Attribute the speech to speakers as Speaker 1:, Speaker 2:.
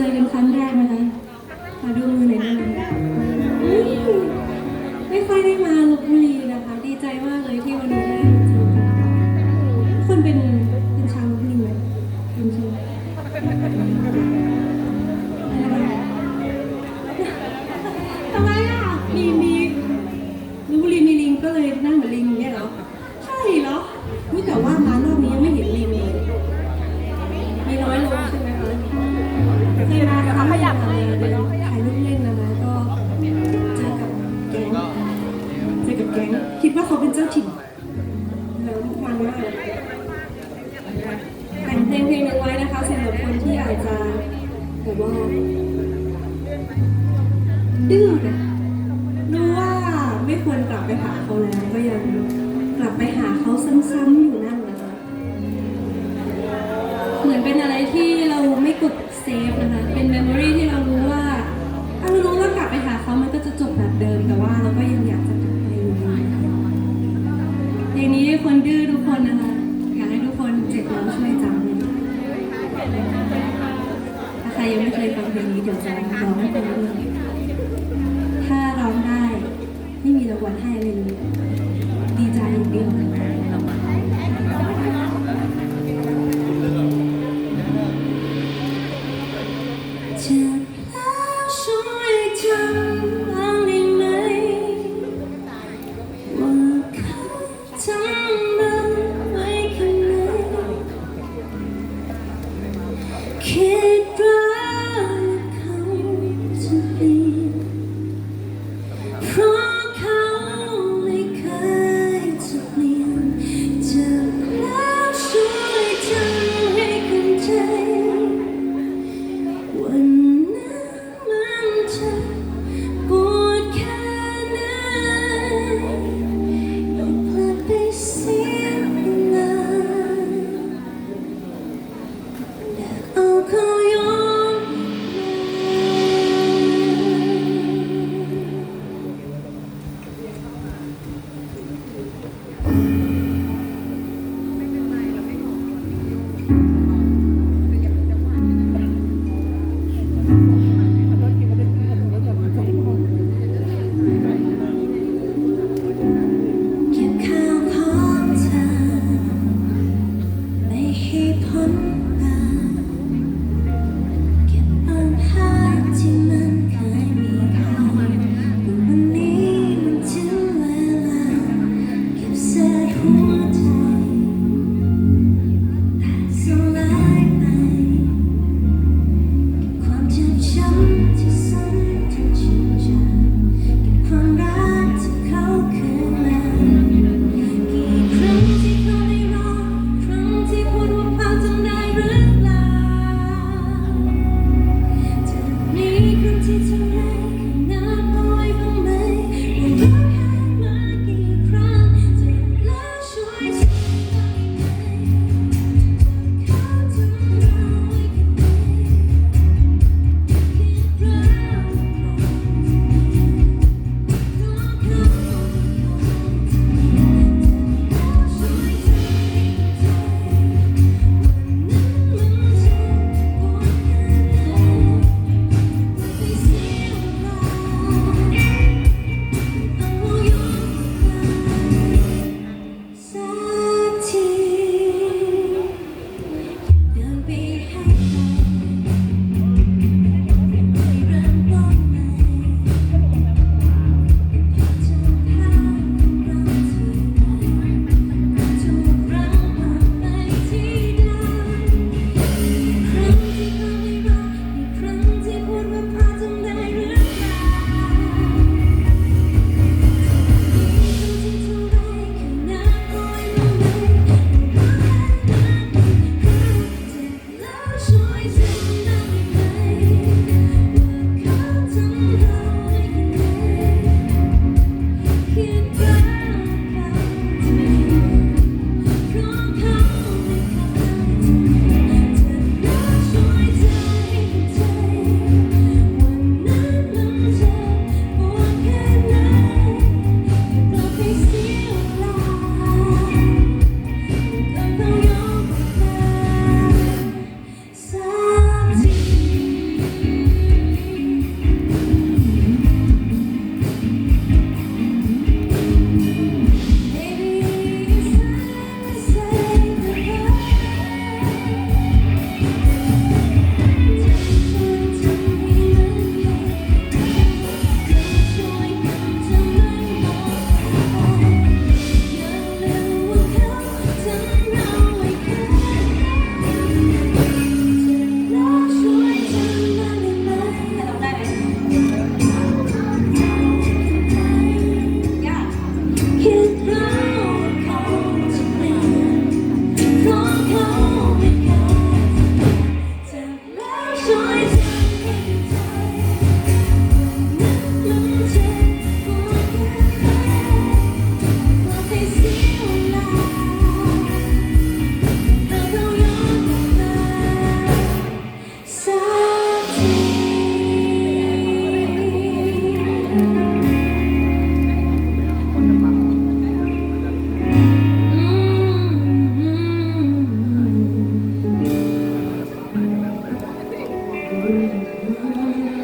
Speaker 1: จอกันครั้งแรกนะคะขอดูมือหน่อยได้ไหมอุ๊ยไม่ค่อยได้มาลบบุรีนะคะ ดีใจมากเลยที่วันนี้ได้เจอกันทุกคนเป็นเป็นชาวลบบุรีไหมเป็นช่ไหมทำไมอะ มีมีลบบุรีมีลิงก็เลยนั่งเหมือนลิงอย่างเงี้ยเหรอ ใช่เหรอนี่แต่ว่า งคิดว่าเขาเป็นเจ้าถิ่นแล้วฟังมากแต่งเพลงเพลงนึงไว้นะคะสำหรับคนที่อาจจะแบบว่าดื้อนะรู้ว่าไม่ควรกลับไปหาเขาแล้วก็ยังกลับไปหาเขาซ้ำๆอยู่นั่นนะคะเหมือนเป็นอะไรที่เราไม่กดเซฟนะคะเป็นเมมโมร รยังไม่เคยฟังเพลงนี้เดี๋ยวจะร้องให้ฟังเลยถ้าร้องได้ ไม่มีรางวัลให้เลย นี้ค Thank you.